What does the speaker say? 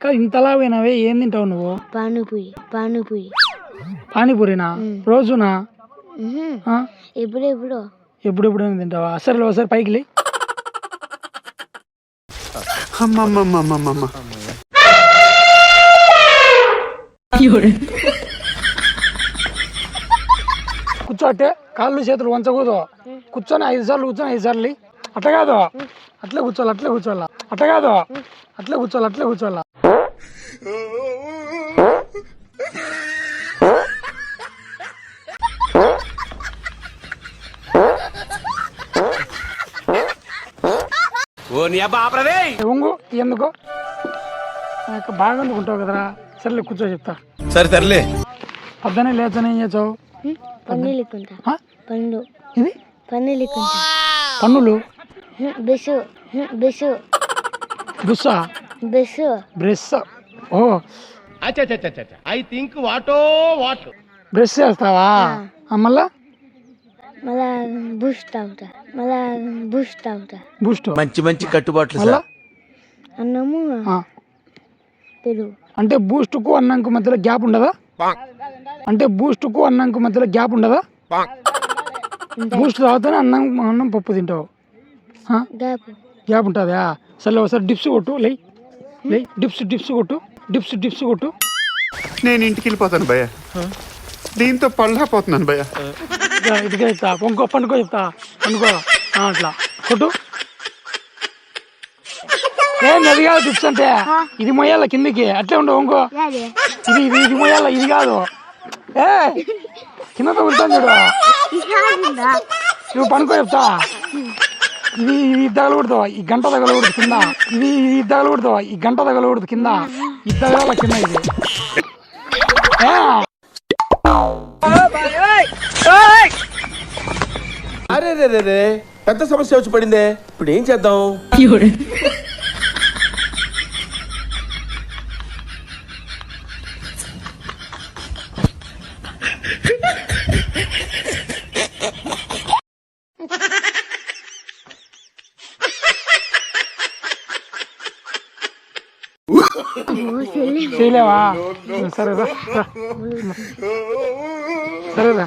కాదు ఇంతలా పోయినావే ఏం తింటావు నువ్వు? పానుపురి పానుపురి. పానీపూరినా? రోజునా? ఎప్పుడెప్పుడు ఎప్పుడెప్పుడు తింటావా? సరే ఒకసారి పైకి కూర్చోట్టే కాళ్ళు చేతులు వంచకూడదు. కూర్చొని ఐదు సార్లు కూర్చొని ఐదు సార్లు లే. అట్లా కాదు. అట్లే కూర్చోవాలి అట్లే కూర్చోవాలా. అట్లా కాదు. అట్లే కూర్చోవాలి అట్లే కూర్చోవాలా. ఒంగు ఎందుకు? బాగా అందుకుంటావు కదరా? సర్లే కూర్చో చెప్తా. సరే తరలే పొద్దునే లేచని ఏం చేసావు? పన్ను ఇది? పన్నులు? ఉం, బెసు ఉం, బెసు బుస్సా? బెసు brush oh. I think what what. Brush చేస్తావా? మళ్ళా? మళ్ళా బూస్ట్ మళ్ళా బూస్ట్ బూస్ట్ మంచి మంచి కట్టుబాట్లు మళ్ళా? అన్నము? ఆ. పెరుగు. అంటే బూస్ట్కు అన్నంకు మధ్యలో గ్యాప్ ఉండదా? అంటే బూస్ట్కు అన్నంకు మధ్యలో గ్యాప్ ఉండదా? బూస్ట్ తాగితేనే అన్నం అన్నం పప్పు తింటావు. గ్యాప్. ఉంటుందా? సరే ఒకసారి డిప్స్ కొట్టు లే. లే డిప్స్ డిప్స్ కొట్టు డిప్స్ డిప్స్ కొట్టు. నేను ఇంటికి వెళ్ళిపోతాను భయ్య. దీంతో పళ్ళపోతున్నాను భయ్య. ఇదిగో చెప్తా. పండుకో పండుకో చెప్తా. పండుకో. అట్లా. కొట్టు. ఏం అది కాదు డిప్స్ అంటే. ఇది మొయ్యాల కిందికి. అట్లే ఉండవు ఇంకో ఇది ఇది ఇది మొయ్యాల ఇది కాదు. ఏ కింద తగులుతాను చూడు. నువ్వు పనుకో చెప్తా. ఇది ఇది తగలకూడదు ఈ గంట తగలకూడదు కింద. ఇది ఇది తగలకూడదు ఈ గంట తగలకూడదు కింద. ఇది తగలాల కింద ఇది. రే రే రే పెద్ద సమస్య వచ్చి పడిందే. ఇప్పుడు ఏం చేద్దాం? చేయలేవా? సరే రా రా. సరే రా